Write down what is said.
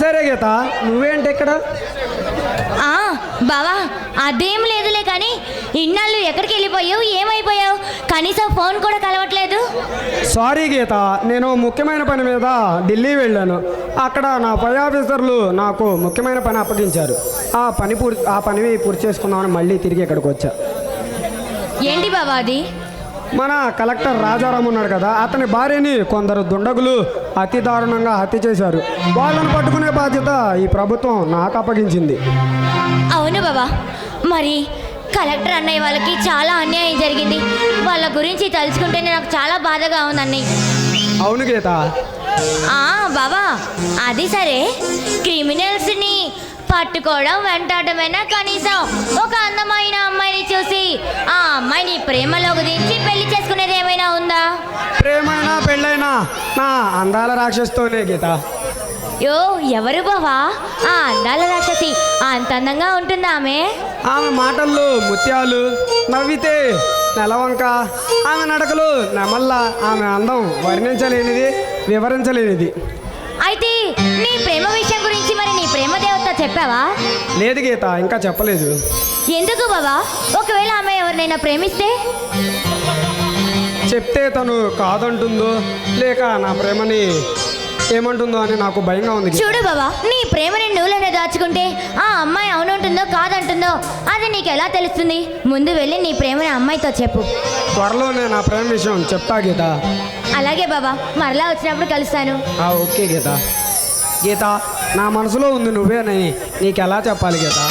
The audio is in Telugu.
సరే గీత నువ్వేంటి ఇక్కడ? బావా అదేం లేదులే కానీ ఇన్నాళ్ళు ఎక్కడికి వెళ్ళిపోయావు? ఏమైపోయావు? కనీసం ఫోన్ కూడా కలవట్లేదు. సారీ గీత నేను ముఖ్యమైన పని మీద ఢిల్లీ వెళ్ళాను. అక్కడ నా పై ఆఫీసర్లు నాకు ముఖ్యమైన పని అప్పగించారు. ఆ పని పూర్తి ఆ పని పూర్తి చేసుకుందామని మళ్ళీ తిరిగి ఇక్కడికి వచ్చా. ఏంటి బావా అది? మన కలెక్టర్ రాజారాం ఉన్నాడు కదా అతని భార్యని కొందరు దుండగులు అతి దారుణంగా హత్య చేశారు. వాళ్ళని పట్టుకునే బాధ్యత ఈ ప్రభుత్వం నాకు అప్పగించింది. అవును బాబా. మరి కలెక్టర్ అన్నయ్య వాళ్ళకి చాలా అన్యాయం జరిగింది. వాళ్ళ గురించి తలుచుకుంటేనే నాకు చాలా బాధగా ఉంది అన్నయ్య. అవును గీత. బాబా అది సరే. క్రిమినల్స్ని పట్టుకోవడం వెంటాడమైనా కనీసం ఒక అందమైన అమ్మాయిని చూసి ఆ అమ్మాయిని ప్రేమలోకి దించి పెళ్ళి చేసుకునేది ఏమైనా ఉందా? ప్రేమైనా పెళ్ళైనా? నా అందాల రాక్షస్తోనే గీత. యో ఎవరు బావా? ఆ అందాల రాక్షసి అంత అందంగా ఉంటుందా ఆమె? ఆమె మాటల్లో ముత్యాలు నవ్వితే నెలవంక. ఆమె నడకలు నెమల్ల ఆమె అందం వర్ణించలేనిది వివరించలేనిది. అయితే నీ ప్రేమ విషయం లేదు గీత ఇంకా చెప్పలేదు. ఎందుకు బావా? ఒకవేళ ఆమె ఎవరినైనా ప్రేమిస్తే? చెప్తే తను కాదంటుందో లేక నా ప్రేమని ఏమంటుందో అని నాకు భయంగా ఉంది. చూడు బావా నీ ప్రేమని నువ్వులోనే దాచుకుంటే ఆ అమ్మాయి అవునుంటుందో కాదంటుందో అది నీకు ఎలా తెలుస్తుంది? ముందు వెళ్ళి నీ ప్రేమని అమ్మాయితో చెప్పు. త్వరలోనే నా ప్రేమ విషయం చెప్తా గీత. అలాగే బాబా మరలా వచ్చినప్పుడు కలుస్తాను. ఆ, ఓకే గీత. గీత నా మనసులో ఉంది నువ్వేనని నీకు ఎలా చెప్పాలి కదా